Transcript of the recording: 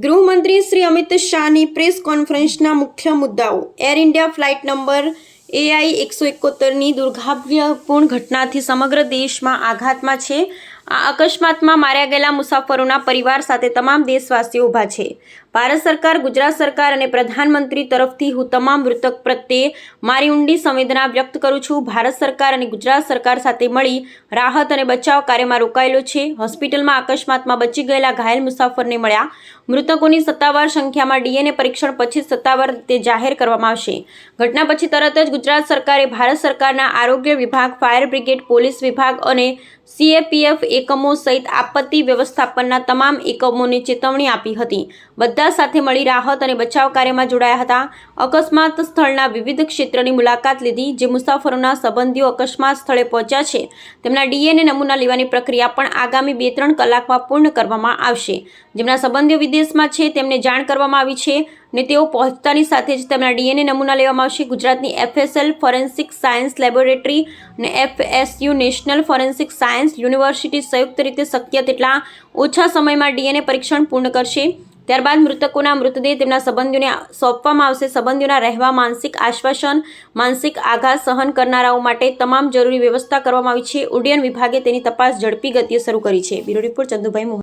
ગૃહમંત્રી શ્રી અમિત શાહની પ્રેસ કોન્ફરન્સના મુખ્ય મુદ્દાઓ. Air India flight number AI એકસો એકોતેરની દુર્ભાગ્યપૂર્ણ ઘટનાથી સમગ્ર દેશમાં આઘાતમાં છે. આ અકસ્માતમાં માર્યા ગયેલા મુસાફરોના પરિવાર સાથે તમામ દેશવાસીઓ ઊભા છે. ભારત સરકાર, ગુજરાત સરકાર અને પ્રધાનમંત્રી તરફથી હું તમામ મૃતક પ્રત્યે મારી ઊંડી સંવેદના વ્યક્ત કરું છું. ભારત સરકાર અને ગુજરાત સરકાર સાથે મળી રાહત અને બચાવ કાર્યમાં રોકાયેલો છે. હોસ્પિટલમાં અકસ્માતમાં બચી ગયેલા ઘાયલ મુસાફરને મળ્યા. મૃતકોની સત્તાવાર સંખ્યામાં ડીએનએ પરીક્ષણ પછી સત્તાવાર રીતે જાહેર કરવામાં આવશે. ઘટના પછી તરત જ ગુજરાત સરકારે ભારત સરકારના આરોગ્ય વિભાગ, ફાયર બ્રિગેડ, પોલીસ વિભાગ અને સીએપીએફ એકમો સહિત આપત્તિ વ્યવસ્થાપનના તમામ એકમોને ચેતવણી આપી હતી. બધા સાથે મળી રાહત અને બચાવ કાર્યમાં જોડાયા હતા. અકસ્માત સ્થળના વિવિધ ક્ષેત્રની મુલાકાત લીધી, જે મુસાફરોના સંબંધીઓ અકસ્માત સ્થળે પહોંચ્યા છે. તેમના ડીએનએ નમૂના લેવાની પ્રક્રિયા પણ આગામી બે ત્રણ કલાકમાં પૂર્ણ કરવામાં આવશે. જેમના સંબંધીઓ વિદેશમાં છે, તેમને જાણ કરવામાં આવી છે. ને તેઓ પહોંચતાની સાથે જ તેમના ડીએનએ નમૂના લેવામાં આવશે. ગુજરાતની એફએસએલ ફોરેન્સિક સાયન્સ લેબોરેટરી અને FSU national forensic science university સંયુક્ત રીતે શક્ય તેટલા ઓછા સમયમાં ડીએનએ પરીક્ષણ પૂર્ણ કરશે. ત્યારબાદ મૃતકોના મૃતદેહ તેમના સંબંધીઓને સોંપવામાં આવશે. સંબંધીઓના રહેવા, માનસિક આશ્વાસન, માનસિક આઘાત સહન કરનારાઓ માટે તમામ જરૂરી વ્યવસ્થા કરવામાં આવી છે. ઉડ્ડયન વિભાગે તેની તપાસ ઝડપી ગતિએ શરૂ કરી છે. Bureau report Chandubhai Mohan.